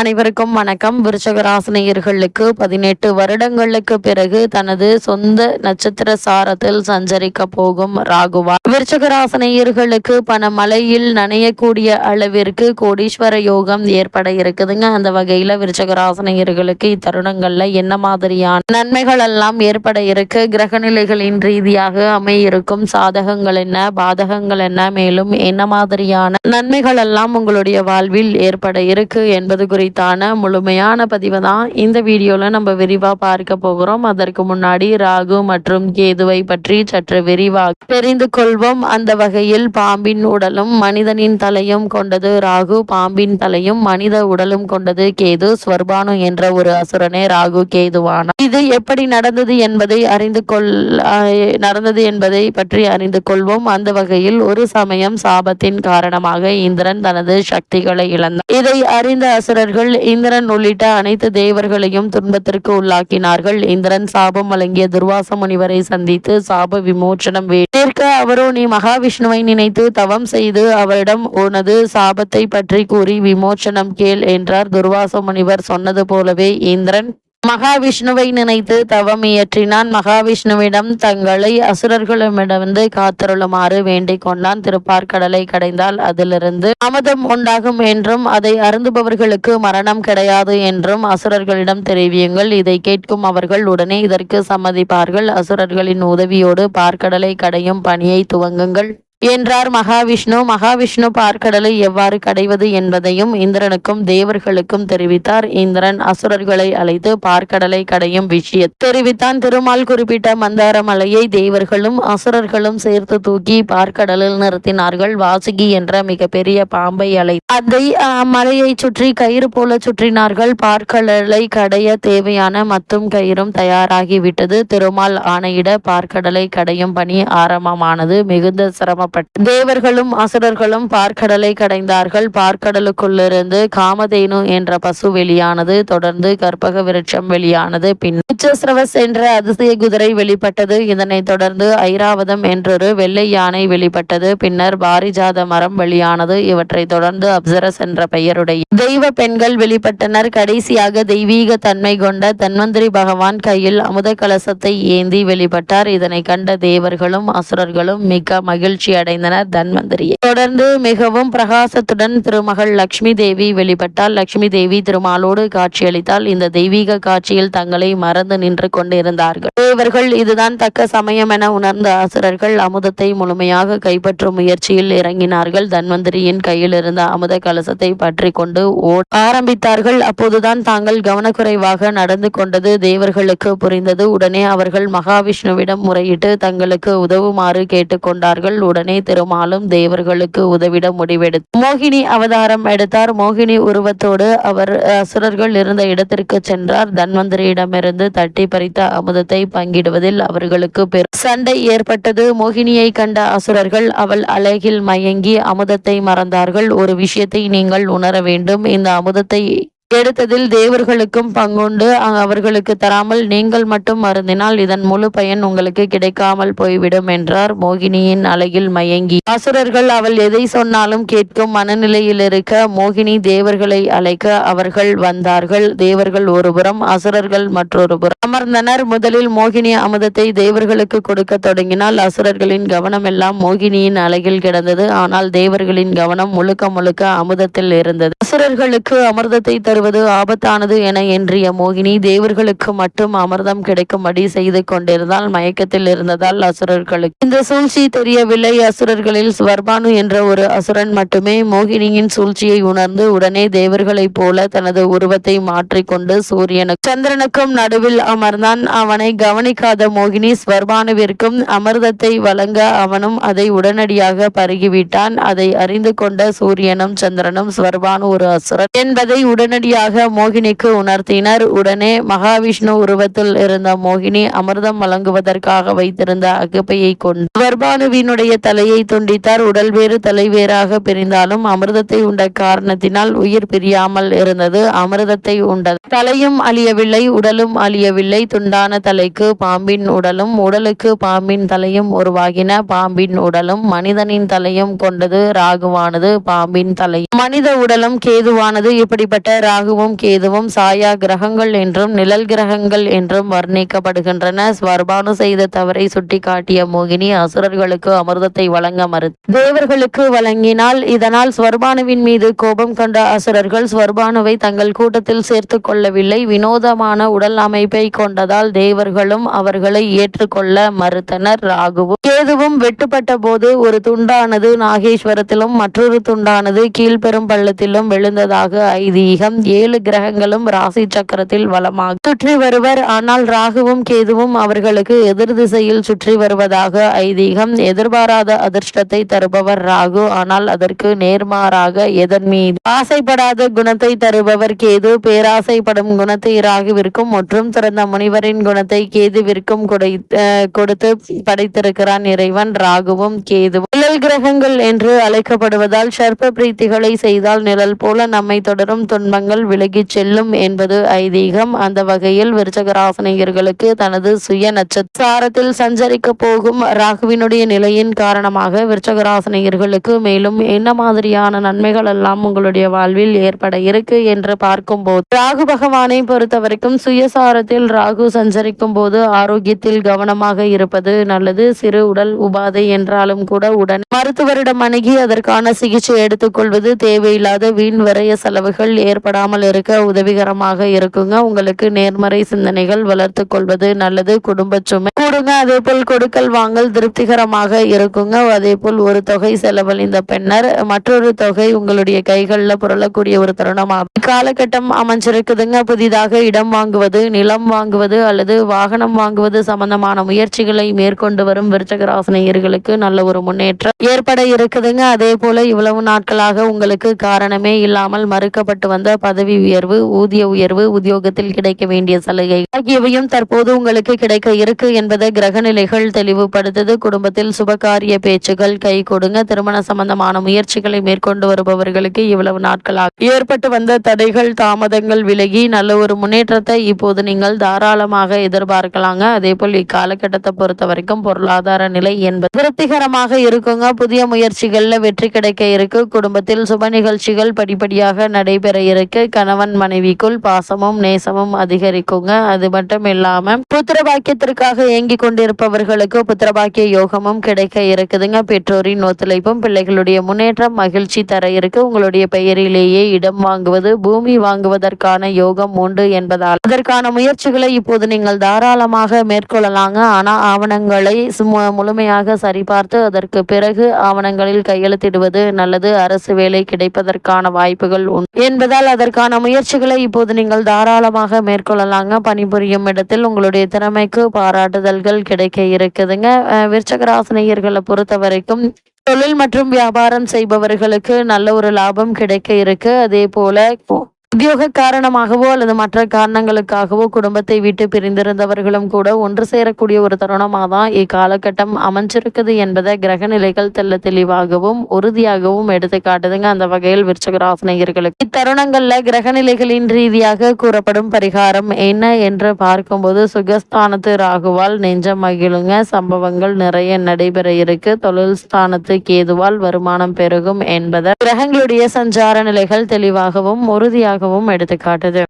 அனைவருக்கும் வணக்கம். விருச்சகராசினியர்களுக்கு பதினெட்டு வருடங்களுக்கு பிறகு தனது சொந்த நட்சத்திர சாரத்தில் சஞ்சரிக்க போகும் ராகுவா. விருச்சகராசினியர்களுக்கு பணமலையில் நனையக்கூடிய அளவிற்கு கோடீஸ்வர யோகம் ஏற்பட இருக்குதுங்க. அந்த வகையில விருச்சகராசினியர்களுக்கு இத்தருணங்கள்ல என்ன மாதிரியான நன்மைகள் எல்லாம் ஏற்பட இருக்கு. கிரகநிலைகளின் ரீதியாக அமையிருக்கும் சாதகங்கள் என்ன பாதகங்கள் என்ன மேலும் என்ன மாதிரியான நன்மைகள் எல்லாம் உங்களுடைய வாழ்வில் ஏற்பட இருக்கு என்பது குறித்து குறித்தான முழுமையான பதிவை தான் இந்த வீடியோவில் நம்ம விரிவாக பார்க்க போகிறோம். அதற்கு முன்னாடி ராகு மற்றும் கேதுவை பற்றி சற்று விரிவாக தெரிந்து கொள்வோம். அந்த வகையில் பாம்பின் உடலும் மனிதனின் தலையும் கொண்டது ராகு. பாம்பின் தலையும் மனித உடலும் கொண்டது கேது. ஸ்வர்பானு என்ற ஒரு அசுரனே ராகு கேதுவான இது எப்படி நடந்தது என்பதை அறிந்து கொள் நடந்தது என்பதை பற்றி அறிந்து கொள்வோம். அந்த வகையில் ஒரு சமயம் சாபத்தின் காரணமாக இந்திரன் தனது சக்திகளை இழந்தார். இதை அறிந்த அசுரர் அசுரர்கள் இந்திரன் உள்ளிட்ட அனைத்து தேவர்களையும் துன்பத்திற்கு உள்ளாக்கினார்கள். இந்திரன் சாபம் வழங்கிய துர்வாச முனிவரை சந்தித்து சாப விமோச்சனம் வேட்க அவரோ நீ மகாவிஷ்ணுவை நினைத்து தவம் செய்து அவரிடம் உனது சாபத்தை பற்றி கூறி விமோச்சனம் கேள் என்றார். துர்வாச முனிவர் சொன்னது போலவே இந்திரன் மகாவிஷ்ணுவை நினைத்து தவம் இயற்றினான். மகாவிஷ்ணுவிடம் தங்களை அசுரர்களிடமிருந்து காத்தருளுமாறு வேண்டிக் கொண்டான். திருப்பார்கடலை கடைந்தால் அதிலிருந்து அமுதம் உண்டாகும் என்றும் அதை அருந்துபவர்களுக்கு மரணம் கிடையாது என்றும் அசுரர்களிடம் தெரிவியுங்கள். இதை கேட்கும் அவர்கள் உடனே இதற்கு சம்மதிப்பார்கள். அசுரர்களின் உதவியோடு பார்க்கடலை கடையும் பணியை துவங்குங்கள். என்றார் மகாவிஷ்ணு. மகாவிஷ்ணு பார்க்கடலை எவ்வாறு கடைவது என்பதையும் இந்திரனுக்கும் தேவர்களுக்கும் தெரிவித்தார். இந்திரன் அசுரர்களை அழைத்து பார்க்கடலை கடையும் விஷயம் தெரிவித்தான். திருமால் குறிப்பிட்ட மந்தார மலையை தேவர்களும் அசுரர்களும் சேர்த்து தூக்கி பார்க்கடலில் நிறுத்தினார்கள். வாசுகி என்ற மிகப்பெரிய பாம்பை அலை அதை அஹ், மலையை சுற்றி கயிறு போல சுற்றினார்கள். பார்க்கடலை கடைய தேவையான மத்தும் கயிறும் தயாராகிவிட்டது. திருமால் ஆணையிட பார்க்கடலை கடையும் பணி ஆரம்பமானது. மிகுந்த சிரம சிரமப்பட்ட தேவர்களும் அசுரர்களும் பார்க்கடலை கடைந்தார்கள். பார்க்கடலுக்குள்ளிருந்து காமதேனு என்ற பசு வெளியானது தொடர்ந்து கற்பக விருட்சம் வெளியானது. பின் உச்சஸ்ரவஸ் என்ற அதிசய குதிரை வெளிப்பட்டது. இதனைத் தொடர்ந்து ஐராவதம் என்றொரு வெள்ளை யானை வெளிப்பட்டது. பின்னர் பாரிஜாத மரம் வெளியானது. இவற்றை தொடர்ந்து அப்சரஸ் என்ற பெயருடைய தெய்வ பெண்கள் வெளிப்பட்டனர். கடைசியாக தெய்வீக தன்மை கொண்ட தன்வந்திரி பகவான் கையில் அமுத கலசத்தை ஏந்தி வெளிப்பட்டார். இதனை கண்ட தேவர்களும் அசுரர்களும் மிக்க மகிழ்ச்சி அடைந்தனர் தன்வந்திரியை தொடர்ந்து மிகவும் பிரகாசத்துடன் திருமகள் லக்ஷ்மி தேவி வெளிப்பட்டால் லக்ஷ்மி தேவி திருமாலோடு காட்சியளித்தால் இந்த தெய்வீக காட்சியில் தங்களை மறந்து நின்று கொண்டிருந்தார்கள். தேவர்கள் இதுதான் தக்க சமயம் என உணர்ந்த அசுரர்கள் அமுதத்தை முழுமையாக கைப்பற்றும் முயற்சியில் இறங்கினார்கள். தன்வந்திரியின் கையில் இருந்த அமுத கலசத்தை பற்றி கொண்டு ஆரம்பித்தார்கள். அப்போதுதான் தாங்கள் கவனக்குறைவாக நடந்து கொண்டது தேவர்களுக்கு புரிந்தது. உடனே அவர்கள் மகாவிஷ்ணுவிடம் முறையிட்டு தங்களுக்கு உதவுமாறு கேட்டுக்கொண்டார்கள் உடனே திருமாலும் தேவர்களுக்கு உதவிட முடிவெடுத்து மோகினி அவதாரம் எடுத்தார். மோகினி உருவத்தோடு அவர் அசுரர்கள் இருந்த இடத்திற்கு சென்றார். தன்வந்திரியிடமிருந்து தட்டி பறித்த அமுதத்தை பங்கிடுவதில் அவர்களுக்கு பெரும் சண்டை ஏற்பட்டது. மோகினியை கண்ட அசுரர்கள் அவள் அழகில் மயங்கி அமுதத்தை மறந்தார்கள். ஒரு விஷயத்தை நீங்கள் உணர வேண்டும். இந்த அமுதத்தை எடுத்ததில் தேவர்களுக்கும் பங்குண்டு. அவர்களுக்கு தராமல் நீங்கள் மட்டும் அருந்தினால் இதன் முழு பயன் உங்களுக்கு கிடைக்காமல் போய்விடும் என்றார். மோகினியின் அழகில் மயங்கி. அசுரர்கள் அவள் எதை சொன்னாலும் கேட்கும் மனநிலையில் இருக்க மோகினி தேவர்களை அழைக்க அவர்கள் வந்தார்கள். தேவர்கள் ஒருபுறம் அசுரர்கள் மற்றொரு புறம் அமர்ந்தனர். முதலில் மோகினி அமுதத்தை தேவர்களுக்கு கொடுக்க தொடங்கினால் அசுரர்களின் கவனம் எல்லாம் மோகினியின் அழகில் கிடந்தது. ஆனால் தேவர்களின் கவனம் முழுக்க முழுக்க அமுதத்தில் இருந்தது. அசுரர்களுக்கு அமிர்தத்தை தருவது ஆபத்தானது என எண்ணிய மோகினி தேவர்களுக்கு மட்டும் அமிர்தம் கிடைக்கும்படி செய்து கொண்டிருந்தால் மயக்கத்தில் இருந்ததால் அசுரர்களுக்கு. இந்த சூழ்ச்சி தெரியவில்லை. அசுரர்களில் ஸ்வர்பானு என்ற ஒரு அசுரன் மட்டுமே மோகினியின் சூழ்ச்சியை உணர்ந்து உடனே தேவர்களைப் போல தனது உருவத்தை மாற்றிக்கொண்டு சூரியனுக்கு சந்திரனுக்கும் நடுவில் அமர்ந்தான். அவனை கவனிக்காத மோகினி ஸ்வர்பானுவிற்கும் அமிர்தத்தை வழங்க அவனும் அதை உடனடியாக பருகிவிட்டான். அதை அறிந்து கொண்ட சூரியனும் சந்திரனும் ஸ்வர்பானு ஒரு அசுரன் என்பதை உடனடியாக மோகினிக்கு உணர்த்தினர். உடனே மகாவிஷ்ணு உருவத்தில் இருந்த மோகினி அமிர்தம் வழங்குவதற்காக வைத்திருந்த அகப்பையை கொண்டு ஸ்வர்பானுவினுடைய தலையை துண்டித்தார். உடல் வேறு தலைவேறாக பிரிந்தாலும் அமிர்தத்தை உண்ட காரணத்தினால் உயிர் பிரியாமல் இருந்தது. அமிர்தத்தை உண்டது தலையும் அழியவில்லை உடலும் அழியவில்லை. துண்டான தலைக்கு பாம்பின் உடலும் உடலுக்கு பாம்பின் தலையும் உருவாகின. பாம்பின் உடலும் மனிதனின் தலையும் கொண்டது. ராகுவானது பாம்பின் தலை. மனித உடலும் கேதுவானது. இப்படிப்பட்ட ராகு ராகுவும் கேதுவும் சாயா கிரகங்கள் என்றும் நிழல் கிரகங்கள் என்றும் வர்ணிக்கப்படுகின்றன. ஸ்வர்பானு செய்த தவறை சுட்டிக்காட்டிய மோகினி அசுரர்களுக்கு அமிர்தத்தை வழங்க மறு தேவர்களுக்கு வழங்கினால் இதனால் ஸ்வர்பானுவின் மீது கோபம் கொண்ட அசுரர்கள் ஸ்வர்பானுவை தங்கள் கூட்டத்தில் சேர்த்து கொள்ளவில்லை. வினோதமான உடல் அமைப்பை கொண்டதால் தேவர்களும் அவர்களை ஏற்றுக்கொள்ள மறுத்தனர். ராகுவும் கேதுவும் வெட்டுப்பட்ட போது ஒரு துண்டானது நாகேஸ்வரத்திலும் மற்றொரு துண்டானது கீழ்பெரும் பள்ளத்திலும் விழுந்ததாக ஐதீகம் ஏழு கிரகங்களும் ராசி சக்கரத்தில் வளமாக சுற்றி வருவர். ஆனால் ராகுவும் கேதுவும் அவர்களுக்கு எதிர் திசையில் சுற்றி வருவதாக ஐதீகம். எதிர்பாராத அதிர்ஷ்டத்தை தருபவர் ராகு. ஆனால் அதற்கு நேர்மாறாக எதன் மீது? ஆசைப்படாத குணத்தை தருபவர் கேது. பேராசைப்படும் குணத்தை ராகுவிற்கும் மற்றும் சிறந்த முனிவரின் குணத்தை கேதுவிற்கும் கொடை- கொடுத்து படைத்திருக்கிறான் இறைவன் ராகுவும் கேதுவும். நிழல் கிரகங்கள் என்று அழைக்கப்படுவதால் சர்ப்ப பிரீத்திகளை செய்தால் நிழல் போல நம்மை தொடரும் துன்பங்கள் விலகிச் செல்லும் என்பது ஐதீகம். அந்த வகையில் விருச்சகராசனிகர்களுக்கு தனது சுய நட்சத்திரத்தில் சஞ்சரிக்க போகும் ராகுவினுடைய நிலையின் காரணமாக விருச்சகராசனிகர்களுக்கு மேலும் என்ன மாதிரியான நன்மைகள் எல்லாம் உங்களுடைய வாழ்வில் ஏற்பட இருக்கு என்று பார்க்கும்போது ராகு பகவானை பொறுத்தவரைக்கும் சுயசாரத்தில் ராகு சஞ்சரிக்கும் போது ஆரோக்கியத்தில் கவனமாக இருப்பது நல்லது. சிறு உடல் உபாதை என்றாலும் கூட உடன் மருத்துவரிடம் அணுகி அதற்கான சிகிச்சை எடுத்துக்கொள்வது தேவையில்லாத வீண் வரைய செலவுகள் வராமல் இருக்க உதவிகரமாக இருக்குங்க. உங்களுக்கு நேர்மறை சிந்தனைகள் வளர்த்து கொள்வது நல்லது. குடும்ப சுமை கூடுங்க. அதே போல் கொடுக்கல் வாங்கல் திருப்திகரமாக இருக்குங்க. அதே போல் ஒரு தொகை செலவழிந்த பின்னர் மற்றொரு தொகை உங்களுடைய கைகளில் புரளக்கூடிய ஒரு தருணமாகும் காலகட்டம் அமைஞ்சிருக்குதுங்க. புதிதாக இடம் வாங்குவது நிலம் வாங்குவது அல்லது வாகனம் வாங்குவது சம்பந்தமான முயற்சிகளை மேற்கொண்டு வரும் விருச்சகராசனையர்களுக்கு நல்ல ஒரு முன்னேற்றம் ஏற்பட இருக்குதுங்க. அதே போல இவ்வளவு நாட்களாக உங்களுக்கு காரணமே இல்லாமல் மறுக்கப்பட்டு வந்த பதவி உயர்வு ஊதிய உயர்வு உத்தியோகத்தில் கிடைக்க வேண்டிய சலுகை ஆகியவையும் தற்போது உங்களுக்கு கிடைக்க இருக்கு என்பதை கிரக நிலைகள் தெளிவுபடுத்தது. குடும்பத்தில் சுபகாரிய பேச்சுகள் கை கொடுங்க. திருமண சம்பந்தமான முயற்சிகளை மேற்கொண்டு வருபவர்களுக்கு இவ்வளவு நாட்களாக ஏற்பட்டு வந்த தடைகள் தாமதங்கள் விலகி நல்ல ஒரு முன்னேற்றத்தை இப்போது நீங்கள் தாராளமாக எதிர்பார்க்கலாங்க. அதே போல் இக்காலகட்டத்தை பொறுத்த வரைக்கும் பொருளாதார நிலை என்பது திருப்திகரமாக இருக்குங்க. புதிய முயற்சிகள்ல வெற்றி கிடைக்க இருக்கு. குடும்பத்தில் சுப நிகழ்ச்சிகள் படிப்படியாக நடைபெற இருக்கு. கணவன் மனைவிக்குள் பாசமும் நேசமும் அதிகரிக்குங்க. அது மட்டும் இல்லாம புத்திர பாக்கியத்திற்காக ஏங்கி கொண்டிருப்பவர்களுக்கு புத்திரபாக்கிய யோகமும் கிடைக்க இருக்குதுங்க. பெற்றோரின் ஒத்துழைப்பும் பிள்ளைகளுடைய முன்னேற்றம் மகிழ்ச்சி தர இருக்கு. உங்களுடைய பெயரிலேயே இடம் வாங்குவது பூமி வாங்குவதற்கான யோகம் உண்டு என்பதால். அதற்கான முயற்சிகளை இப்போது நீங்கள் தாராளமாக மேற்கொள்ளலாங்க. ஆனா ஆவணங்களை முழுமையாக சரிபார்த்து அதற்கு பிறகு ஆவணங்களில் கையெழுத்திடுவது நல்லது. அரசு வேலை கிடைப்பதற்கான வாய்ப்புகள் உண்டு. என்பதால் அதற்கான முயற்சிகளை இப்போது நீங்கள் தாராளமாக மேற்கொள்ளலாங்க. பணிபுரியும் இடத்தில் உங்களுடைய திறமைக்கு பாராட்டுதல்கள் கிடைக்க இருக்குதுங்க. அஹ் விருச்சகராசினியர்களை பொறுத்த வரைக்கும் தொழில் மற்றும் வியாபாரம் செய்பவர்களுக்கு நல்ல ஒரு லாபம் கிடைக்க இருக்கு. அதே போல உத்தியோக காரணமாகவோ அல்லது மற்ற காரணங்களுக்காகவோ குடும்பத்தை விட்டு பிரிந்திருந்தவர்களும் கூட ஒன்று சேரக்கூடிய ஒரு தருணமாக தான் இக்காலகட்டம் அமைஞ்சிருக்குது என்பதை கிரக நிலைகள் தெல்ல தெளிவாகவும் உறுதியாகவும் எடுத்து காட்டுதுங்க அந்த வகையில் விருச்சகராசனையர்களுக்கு இத்தருணங்கள்ல கிரக நிலைகளின் ரீதியாக கூறப்படும் பரிகாரம் என்ன என்று பார்க்கும்போது சுகஸ்தானத்து ராகுவால் நெஞ்சம் மகிழுங்க. சம்பவங்கள் நிறைய நடைபெற இருக்கு. தொழில் ஸ்தானத்து கேதுவால் வருமானம் பெருகும் என்பதை. கிரகங்களுடைய சஞ்சார நிலைகள் தெளிவாகவும் உறுதியாக உறுதியாகவும் எடுத்துக்காட்டுது.